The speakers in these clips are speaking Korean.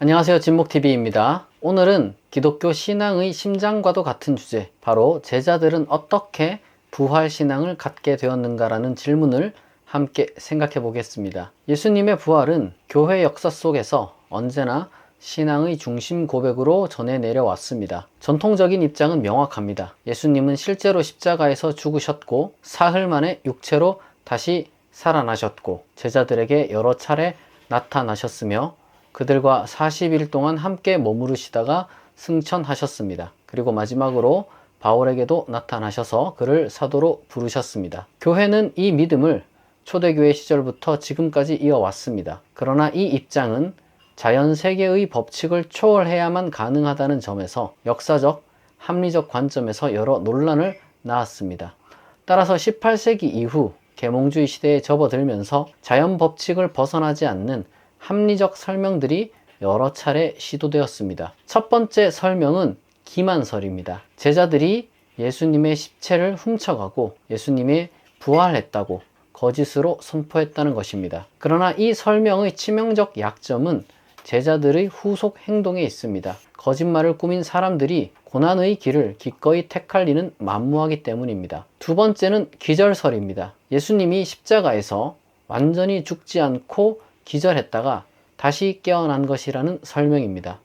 안녕하세요. 진목TV입니다. 오늘은 기독교 신앙의 심장과도 같은 주제, 바로 제자들은 어떻게 부활 신앙을 갖게 되었는가라는 질문을 함께 생각해 보겠습니다. 예수님의 부활은 교회 역사 속에서 언제나 신앙의 중심 고백으로 전해 내려왔습니다. 전통적인 입장은 명확합니다. 예수님은 실제로 십자가에서 죽으셨고, 사흘 만에 육체로 다시 살아나셨고, 제자들에게 여러 차례 나타나셨으며, 그들과 40일 동안 함께 머무르시다가 승천하셨습니다. 그리고 마지막으로 바울에게도 나타나셔서 그를 사도로 부르셨습니다. 교회는 이 믿음을 초대교회 시절부터 지금까지 이어왔습니다. 그러나 이 입장은 자연 세계의 법칙을 초월해야만 가능하다는 점에서 역사적, 합리적 관점에서 여러 논란을 낳았습니다. 따라서 18세기 이후 계몽주의 시대에 접어들면서 자연 법칙을 벗어나지 않는 합리적 설명들이 여러 차례 시도되었습니다. 첫 번째 설명은 기만설입니다. 제자들이 예수님의 십체를 훔쳐가고 예수님이 부활했다고 거짓으로 선포했다는 것입니다. 그러나 이 설명의 치명적 약점은 제자들의 후속 행동에 있습니다. 거짓말을 꾸민 사람들이 고난의 길을 기꺼이 택할 리는 만무하기 때문입니다. 두 번째는 기절설입니다. 예수님이 십자가에서 완전히 죽지 않고 기절했다가 다시 깨어난 것이라는 설명입니다.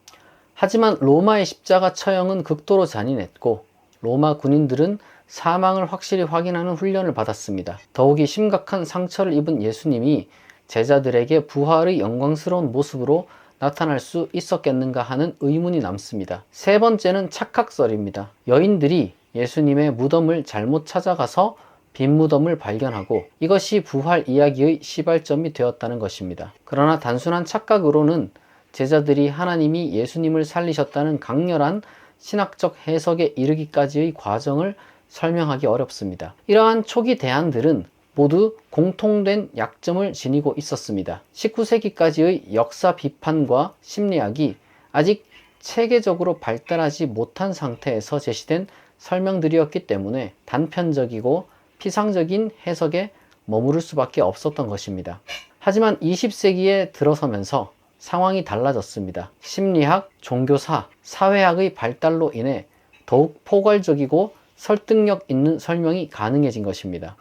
하지만 로마의 십자가 처형은 극도로 잔인했고 로마 군인들은 사망을 확실히 확인하는 훈련을 받았습니다. 더욱이 심각한 상처를 입은 예수님이 제자들에게 부활의 영광스러운 모습으로 나타날 수 있었겠는가 하는 의문이 남습니다. 세 번째는 착각설입니다. 여인들이 예수님의 무덤을 잘못 찾아가서 빈 무덤을 발견하고 이것이 부활 이야기의 시발점이 되었다는 것입니다. 그러나 단순한 착각으로는 제자들이 하나님이 예수님을 살리셨다는 강렬한 신학적 해석에 이르기까지의 과정을 설명하기 어렵습니다. 이러한 초기 대안들은 모두 공통된 약점을 지니고 있었습니다. 19세기까지의 역사 비판과 심리학이 아직 체계적으로 발달하지 못한 상태에서 제시된 설명들이었기 때문에 단편적이고 피상적인 해석에 머무를 수밖에 없었던 것입니다. 하지만 20세기에 들어서면서 상황이 달라졌습니다. 심리학, 종교사, 사회학의 발달로 인해 더욱 포괄적이고 설득력 있는 설명이 가능해진 것입니다.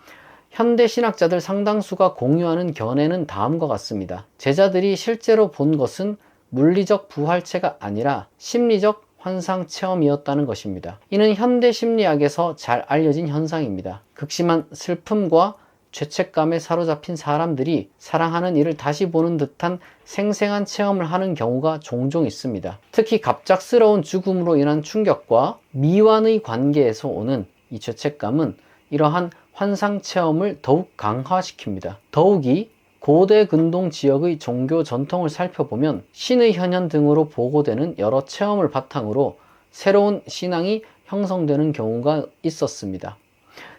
현대 신학자들 상당수가 공유하는 견해는 다음과 같습니다. 제자들이 실제로 본 것은 물리적 부활체가 아니라 심리적 환상 체험이었다는 것입니다. 이는 현대 심리학에서 잘 알려진 현상입니다. 극심한 슬픔과 죄책감에 사로잡힌 사람들이 사랑하는 이를 다시 보는 듯한 생생한 체험을 하는 경우가 종종 있습니다. 특히 갑작스러운 죽음으로 인한 충격과 미완의 관계에서 오는 이 죄책감은 이러한 환상 체험을 더욱 강화시킵니다. 더욱이 고대 근동 지역의 종교 전통을 살펴보면 신의 현현 등으로 보고되는 여러 체험을 바탕으로 새로운 신앙이 형성되는 경우가 있었습니다.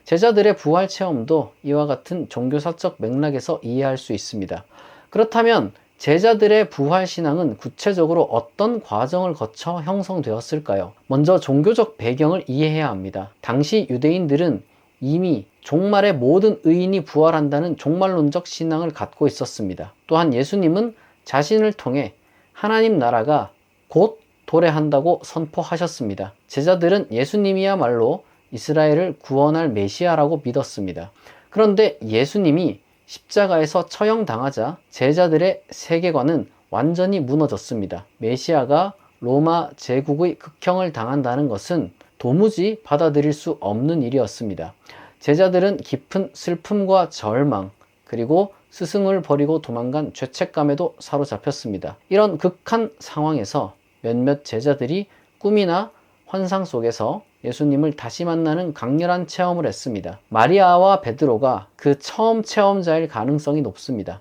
제자들의 부활 체험도 이와 같은 종교사적 맥락에서 이해할 수 있습니다. 그렇다면 제자들의 부활 신앙은 구체적으로 어떤 과정을 거쳐 형성되었을까요? 먼저 종교적 배경을 이해해야 합니다. 당시 유대인들은 이미 종말의 모든 의인이 부활한다는 종말론적 신앙을 갖고 있었습니다. 또한 예수님은 자신을 통해 하나님 나라가 곧 도래한다고 선포하셨습니다. 제자들은 예수님이야말로 이스라엘을 구원할 메시아라고 믿었습니다. 그런데 예수님이 십자가에서 처형당하자 제자들의 세계관은 완전히 무너졌습니다. 메시아가 로마 제국의 극형을 당한다는 것은 도무지 받아들일 수 없는 일이었습니다. 제자들은 깊은 슬픔과 절망, 그리고 스승을 버리고 도망간 죄책감에도 사로잡혔습니다. 이런 극한 상황에서 몇몇 제자들이 꿈이나 환상 속에서 예수님을 다시 만나는 강렬한 체험을 했습니다. 마리아와 베드로가 그 처음 체험자일 가능성이 높습니다.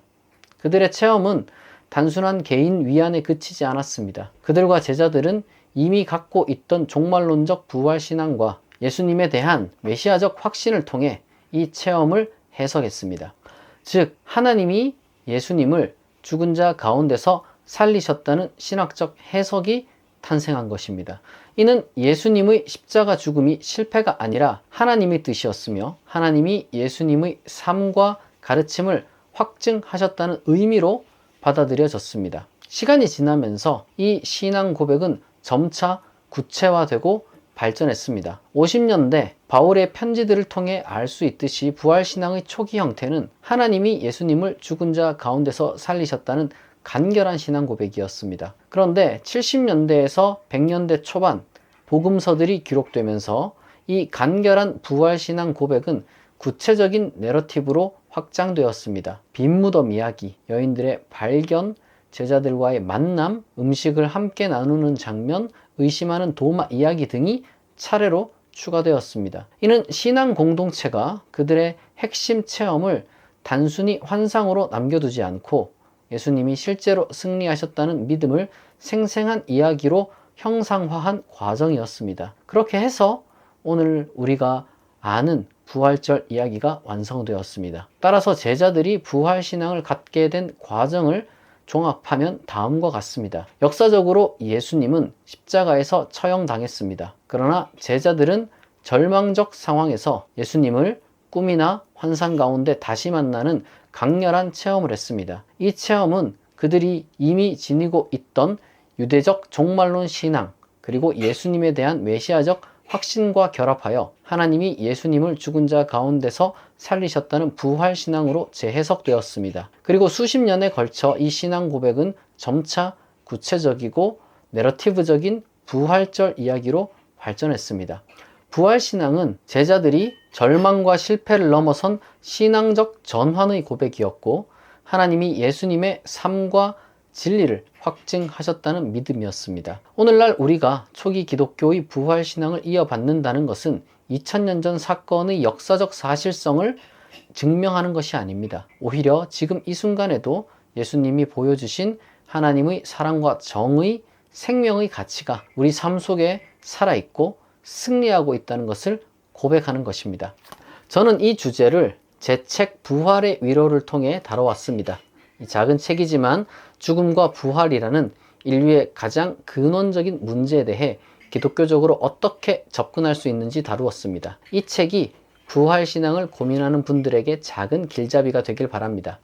그들의 체험은 단순한 개인 위안에 그치지 않았습니다. 그들과 제자들은 이미 갖고 있던 종말론적 부활신앙과 예수님에 대한 메시아적 확신을 통해 이 체험을 해석했습니다. 즉, 하나님이 예수님을 죽은 자 가운데서 살리셨다는 신학적 해석이 탄생한 것입니다. 이는 예수님의 십자가 죽음이 실패가 아니라 하나님의 뜻이었으며 하나님이 예수님의 삶과 가르침을 확증하셨다는 의미로 받아들여졌습니다. 시간이 지나면서 이 신앙 고백은 점차 구체화되고 발전했습니다. 50년대 바울의 편지들을 통해 알 수 있듯이 부활신앙의 초기 형태는 하나님이 예수님을 죽은 자 가운데서 살리셨다는 간결한 신앙 고백이었습니다. 그런데 70년대에서 100년대 초반 복음서들이 기록되면서 이 간결한 부활신앙 고백은 구체적인 내러티브로 확장되었습니다. 빈무덤 이야기, 여인들의 발견, 제자들과의 만남, 음식을 함께 나누는 장면, 의심하는 도마 이야기 등이 차례로 추가되었습니다. 이는 신앙 공동체가 그들의 핵심 체험을 단순히 환상으로 남겨두지 않고 예수님이 실제로 승리하셨다는 믿음을 생생한 이야기로 형상화한 과정이었습니다. 그렇게 해서 오늘 우리가 아는 부활절 이야기가 완성되었습니다. 따라서 제자들이 부활신앙을 갖게 된 과정을 종합하면 다음과 같습니다. 역사적으로 예수님은 십자가에서 처형당했습니다. 그러나 제자들은 절망적 상황에서 예수님을 꿈이나 환상 가운데 다시 만나는 강렬한 체험을 했습니다. 이 체험은 그들이 이미 지니고 있던 유대적 종말론 신앙, 그리고 예수님에 대한 메시아적 확신과 결합하여 하나님이 예수님을 죽은 자 가운데서 살리셨다는 부활 신앙으로 재해석되었습니다. 그리고 수십 년에 걸쳐 이 신앙 고백은 점차 구체적이고 내러티브적인 부활절 이야기로 발전했습니다. 부활 신앙은 제자들이 절망과 실패를 넘어선 신앙적 전환의 고백이었고 하나님이 예수님의 삶과 진리를 확증하셨다는 믿음이었습니다. 오늘날 우리가 초기 기독교의 부활 신앙을 이어받는다는 것은 2000년 전 사건의 역사적 사실성을 증명하는 것이 아닙니다. 오히려 지금 이 순간에도 예수님이 보여주신 하나님의 사랑과 정의, 생명의 가치가 우리 삶 속에 살아있고 승리하고 있다는 것을 고백하는 것입니다. 저는 이 주제를 제 책 부활의 위로를 통해 다뤄왔습니다. 작은 책이지만 죽음과 부활이라는 인류의 가장 근원적인 문제에 대해 기독교적으로 어떻게 접근할 수 있는지 다루었습니다. 이 책이 부활신앙을 고민하는 분들에게 작은 길잡이가 되길 바랍니다.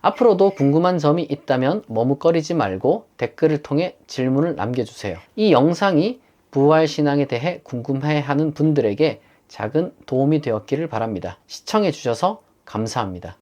앞으로도 궁금한 점이 있다면 머뭇거리지 말고 댓글을 통해 질문을 남겨주세요. 이 영상이 부활신앙에 대해 궁금해 하는 분들에게 작은 도움이 되었기를 바랍니다. 시청해 주셔서 감사합니다.